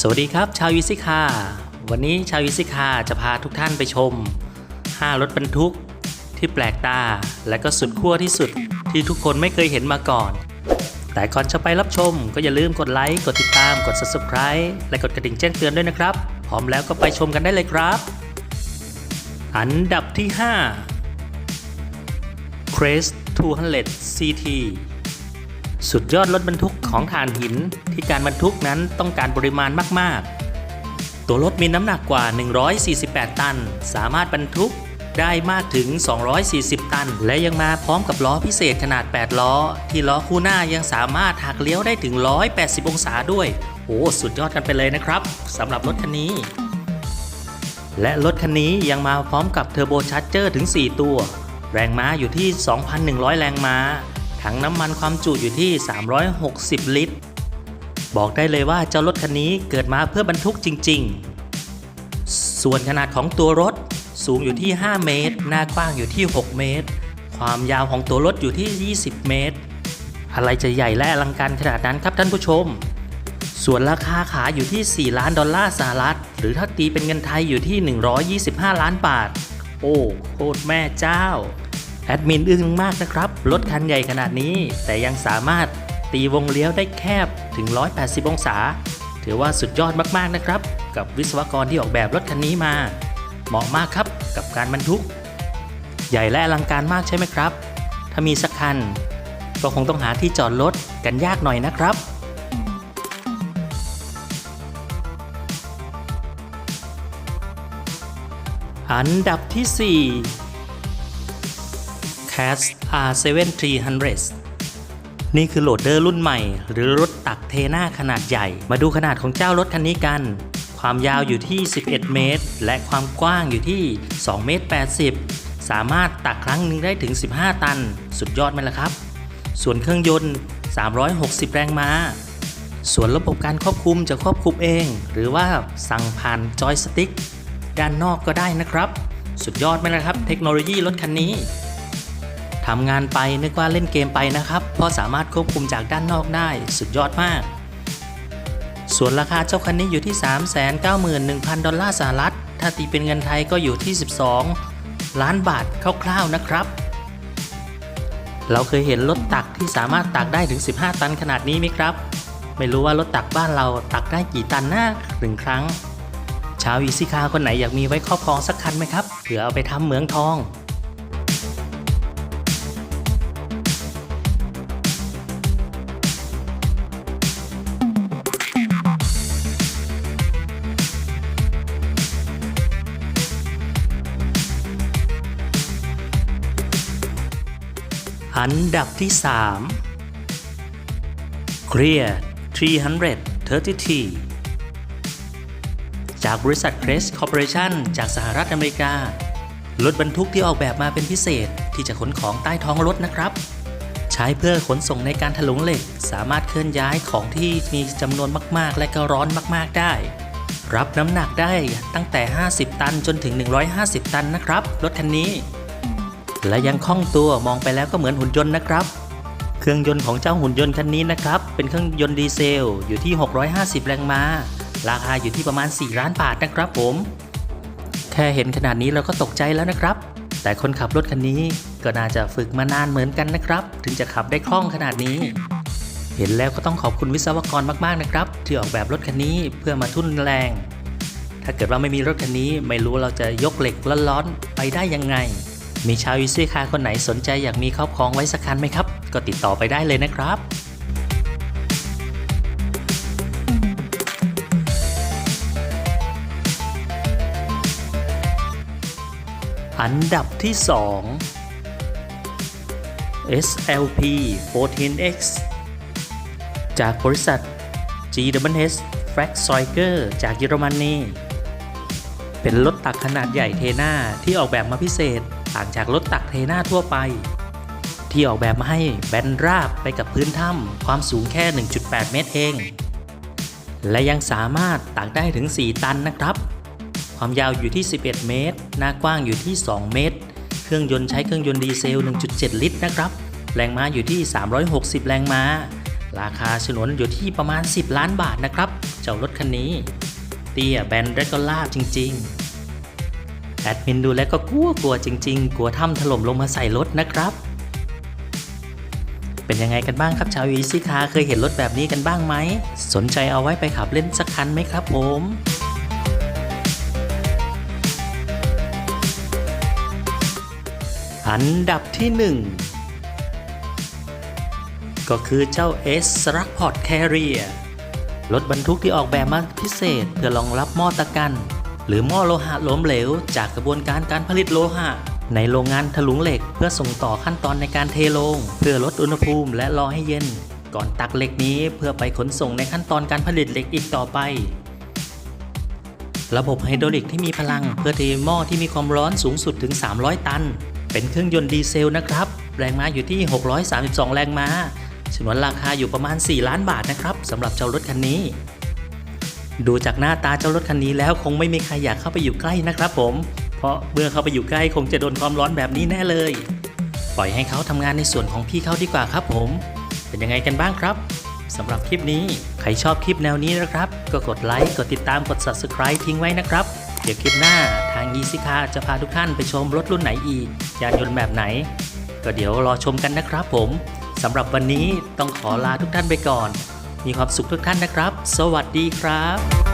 สวัสดีครับ ชาวยูซิคาวันนี้ชาวยูซิคาจะพาทุกท่านไปชม 5 รถบรรทุกที่แปลกตาและก็สุดขั้วที่สุดที่ทุกคนไม่เคยเห็นมาก่อน แต่ก่อนจะไปรับชม ก็อย่าลืมกดไลค์ กดติดตาม กด subscribe และกดกระดิ่งแจ้งเตือนด้วยนะครับ พร้อมแล้วก็ไปชมกันได้เลยครับ อันดับที่ 5 Crest 200 CT สุดยอดรถบรรทุกของถ่านหินที่การบรรทุกนั้นต้องการปริมาณมาก ๆ ตัวรถมีน้ำหนักกว่า 148 ตัน สามารถบรรทุกได้มากถึง 240 ตัน และยังมาพร้อมกับล้อพิเศษขนาด 8 ล้อ ที่ล้อคู่หน้ายังสามารถหักเลี้ยวได้ถึง 180 องศาด้วย โอ้สุดยอดกันไปเลยนะครับสำหรับรถคันนี้ และรถคันนี้ยังมาพร้อมกับเทอร์โบชาร์เจอร์ถึง 4 ตัว แรงม้าอยู่ที่ 2,100 แรงม้า ถังน้ำมันความจุอยู่ที่ 360 ลิตร บอกได้เลยว่าเจ้ารถคันนี้เกิดมาเพื่อบรรทุกจริง ๆ ส่วนขนาดของตัวรถสูงอยู่ที่ 5 เมตร หน้ากว้างอยู่ที่ 6 เมตร ความยาวของตัวรถอยู่ที่ 20 เมตร อะไรจะใหญ่และอลังการขนาดนั้นครับท่านผู้ชม ส่วนราคาขายอยู่ที่ 4 ล้านดอลลาร์สหรัฐ หรือถ้าตีเป็นเงินไทยอยู่ที่ 125 ล้านบาท โอ้โคตรแม่เจ้า แอดมินอึ้งมากนะครับ รถคันใหญ่ขนาดนี้ แต่ยังสามารถตีวงเลี้ยวได้แคบถึง 180 องศา ถือว่าสุดยอดมากๆนะครับ กับวิศวกรที่ออกแบบรถคันนี้มา เหมาะมากครับกับการบรรทุก ใหญ่และอลังการมากใช่ไหมครับ ถ้ามีสักคัน ก็คงต้องหาที่จอดรถกันยากหน่อยนะครับอันดับที่ 4 CAS R7300 นี่คือโหลดเดอร์รุ่นใหม่ หรือรถตักเทหน้าขนาดใหญ่ มาดูขนาดของเจ้ารถคันนี้กัน ความยาวอยู่ที่ 11 เมตร และความกว้างอยู่ที่ 2 เมตร 80 สามารถตักครั้งหนึ่งได้ถึง 15 ตัน สุดยอดไหมล่ะครับ ส่วนเครื่องยนต์ 360 แรงม้าส่วนระบบการควบคุมจะควบคุมเอง หรือว่าสั่งผ่านจอยสติ๊กด้านนอกก็ได้นะครับ สุดยอดไหมล่ะครับ เทคโนโลยีรถคันนี้ ทำงานไปนึกว่าเล่นเกมไปนะครับ เพราะสามารถควบคุมจากด้านนอกได้สุดยอดมาก ส่วนราคาเจ้าคันนี้อยู่ที่ 391,000 ดอลลาร์สหรัฐ ถ้าตีเป็นเงินไทยก็อยู่ที่ 12 ล้านบาทคร่าวๆนะครับ เราเคยเห็นรถตักที่สามารถตักได้ถึง 15 ตันขนาดนี้ไหมครับ ไม่รู้ว่ารถตักบ้านเราตักได้กี่ตันนะหนึ่งครั้ง ชาวอีซิคาคนไหนอยากมีไว้ครอบครองสักคันไหมครับเผื่อเอาไปทำเหมืองทอง อันดับที่ 3 Clear 330จากบริษัท Crest Corporation จากสหรัฐอเมริการถบรรทุกที่ออกแบบมาเป็นพิเศษที่จะขนของใต้ท้องรถนะครับ ใช้เพื่อขนส่งในการถลุงเหล็ก สามารถเคลื่อนย้ายของที่มีจำนวนมาก ๆ และก็ร้อนมาก ๆ ได้ รับน้ำหนักได้ตั้งแต่ 50 ตันจนถึง 150 ตันนะครับ รถคันนี้ และยังคล่องตัวมองไปแล้วก็เหมือนหุ่นยนต์นะครับ เครื่องยนต์ของเจ้าหุ่นยนต์คันนี้นะครับ เป็นเครื่องยนต์ดีเซลอยู่ที่ 650 แรงม้า ราคาอยู่ที่ประมาณ 4 ล้านบาทนะครับผม แค่เห็นขนาดนี้เราก็ตกใจแล้วนะครับ แต่คนขับรถคันนี้ก็น่าจะฝึกมานานเหมือนกันนะครับ ถึงจะขับได้คล่องขนาดนี้ เห็นแล้วก็ต้องขอบคุณวิศวกรมากๆนะครับ ที่ออกแบบรถคันนี้เพื่อมาทุ่นแรงถ้าเกิดว่าไม่มีรถคันนี้ไม่รู้เราจะยกเหล็กร้อนๆไปได้ยังไง มีชาวยูซี่คาคนไหนสนใจอยากมีครอบครองไว้สักคันไหมครับ ก็ติดต่อไปได้เลยนะครับอันดับที่ 2 SLP 14X จากบริษัท GWS f r a g s o i g e r จากเยอรมนี เป็นรถตักขนาดใหญ่เทน่าที่ออกแบบมาพิเศษ ต่างจากรถตักเทน่าทั่วไป ที่ออกแบบมาให้แบนราบไปกับพื้นถ้ำความสูงแค่ 1.8 เมตรเอง และยังสามารถตักได้ถึง 4 ตันนะครับ ความยาวอยู่ที่ 11 เมตร หน้ากว้างอยู่ที่ 2 เมตร เครื่องยนต์ใช้เครื่องยนต์ดีเซล 1.7 ลิตรนะครับ แรงม้าอยู่ที่ 360 แรงม้า ราคาฉนวนอยู่ที่ประมาณ 10 ล้านบาทนะครับ เจ้ารถคันนี้ เตี้ยแบนและก็ลาบจริง ๆ แอดมินดูแล้วก็กลัวกลัวจริง ๆ กลัวถ้ำถล่มลงมาใส่รถนะครับ เป็นยังไงกันบ้างครับชาวอีซี่คาเคยเห็นรถแบบนี้กันบ้างไหม สนใจเอาไว้ไปขับเล่นสักคันไหมครับผมอันดับที่ 1 ก็คือเจ้า S r u c k p o r t Carrier รถบรรทุกที่ออกแบบมาพิเศษเพื่อรองรับหม้อตะกัน หรือหม้อโลหะล้มเหลว จากกระบวนการการผลิตโลหะ ในโรงงานถลุงเหล็ก เพื่อส่งต่อขั้นตอนในการเทลง เพื่อลดอุณหภูมิและรอให้เย็น ก่อนตักเหล็กนี้เพื่อไปขนส่งในขั้นตอนการผลิตเหล็กอีกต่อไป ระบบไฮดรอลิกที่มีพลังเพื่อเทหม้อที่มีความร้อนสูงสุดถึง 300 ตัน เป็นเครื่องยนต์ดีเซลนะครับ แรงม้าอยู่ที่ 632 แรงม้าฉนวนราคาอยู่ประมาณ 4 ล้านบาทนะครับสำหรับเจ้ารถคันนี้ ดูจากหน้าตาเจ้ารถคันนี้แล้วคงไม่มีใครอยากเข้าไปอยู่ใกล้นะครับผม เพราะเมื่อเข้าไปอยู่ใกล้คงจะโดนความร้อนแบบนี้แน่เลย ปล่อยให้เขาทำงานในส่วนของพี่เขาดีกว่าครับผม เป็นยังไงกันบ้างครับสำหรับคลิปนี้ ใครชอบคลิปแนวนี้นะครับ ก็กดไลค์ กดติดตาม กด subscribe ทิ้งไว้นะครับ เดี๋ยวคลิปหน้าทาง e ี c a จะพาทุกท่านไปชมรถรุ่นไหนอีก ยานยนต์แบบไหน ก็เดี๋ยวรอชมกันนะครับผม สำหรับวันนี้ต้องขอลาทุกท่านไปก่อน มีความสุขทุกท่านนะครับ สวัสดีครับ